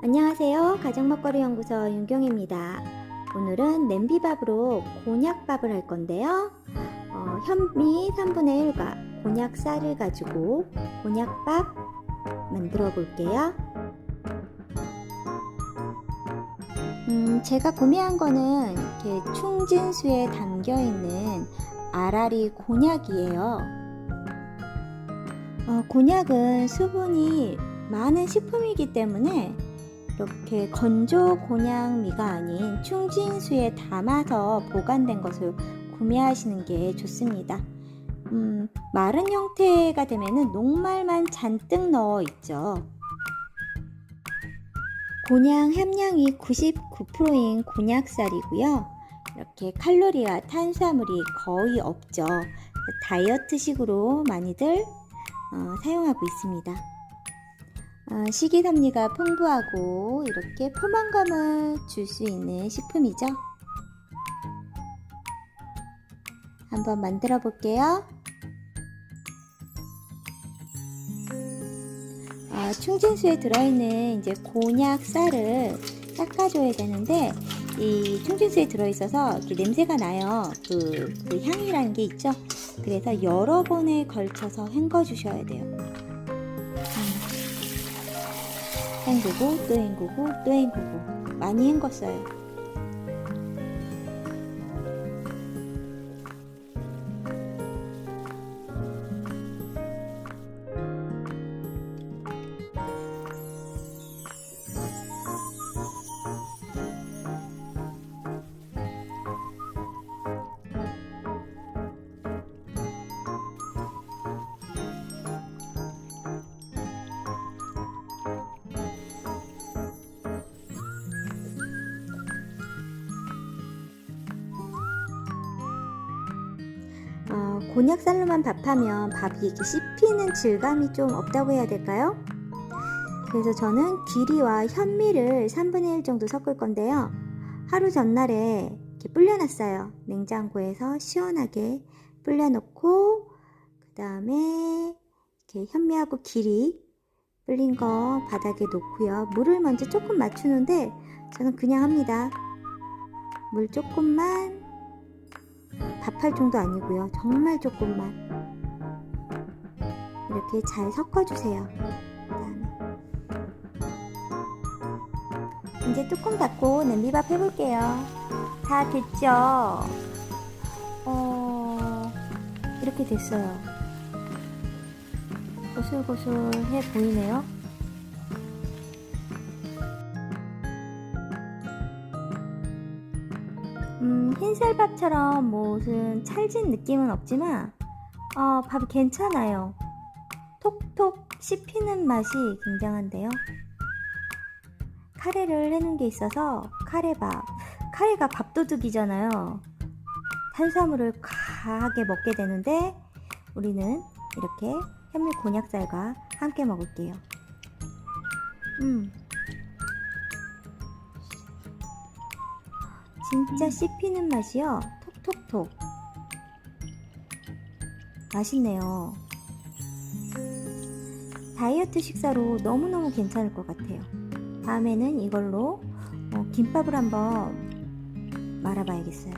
안녕하세요. 가정먹거리 연구소 윤경입니다. 오늘은 냄비밥으로 곤약밥을 할 건데요. 어, 현미 3분의 1과 곤약 쌀을 가지고 곤약밥 만들어 볼게요. 음, 제가 구매한 거는 이렇게 충진수에 담겨 있는 아라리 곤약이에요. 어, 곤약은 수분이 많은 식품이기 때문에 이렇게 건조 곤약미가 아닌 충진수에 담아서 보관된 것을 구매하시는 게 좋습니다. 음, 마른 형태가 되면은 녹말만 잔뜩 넣어 있죠. 곤약 함량이 99%인 곤약쌀이고요. 이렇게 칼로리와 탄수화물이 거의 없죠. 다이어트식으로 많이들 어, 사용하고 있습니다. 어, 식이섬유가 풍부하고 이렇게 포만감을 줄 수 있는 식품이죠. 한번 만들어 볼게요. 어, 충진수에 들어있는 이제 곤약 쌀을 닦아줘야 되는데 이 충진수에 들어있어서 이렇게 냄새가 나요. 그, 그 향이라는 게 있죠. 그래서 여러 번에 걸쳐서 헹궈 주셔야 돼요. 헹구고 또 헹구고 또 헹구고 많이 헹궜어요. 곤약 쌀로만 밥하면 밥이 이렇게 씹히는 질감이 좀 없다고 해야 될까요? 그래서 저는 기리와 현미를 3분의 1 정도 섞을 건데요. 하루 전날에 이렇게 불려놨어요. 냉장고에서 시원하게 불려놓고 그 다음에 이렇게 현미하고 기리 불린 거 바닥에 놓고요. 물을 먼저 조금 맞추는데 저는 그냥 합니다. 물 조금만 밥할 정도 아니고요. 정말 조금만 이렇게 잘 섞어주세요. 그다음에 이제 뚜껑 닫고 냄비밥 해볼게요. 다 됐죠? 어 이렇게 됐어요. 고슬고슬해 보이네요. 음, 흰쌀밥처럼 무슨 찰진 느낌은 없지만 어, 밥이 괜찮아요. 톡톡 씹히는 맛이 굉장한데요. 카레를 해놓은 게 있어서 카레밥. 카레가 밥도둑이잖아요. 탄수화물을 과하게 먹게 되는데 우리는 이렇게 현미 곤약쌀과 함께 먹을게요. 음, 진짜 씹히는 맛이요. 톡톡톡. 맛있네요. 다이어트 식사로 너무너무 괜찮을 것 같아요. 다음에는 이걸로 어, 김밥을 한번 말아봐야겠어요.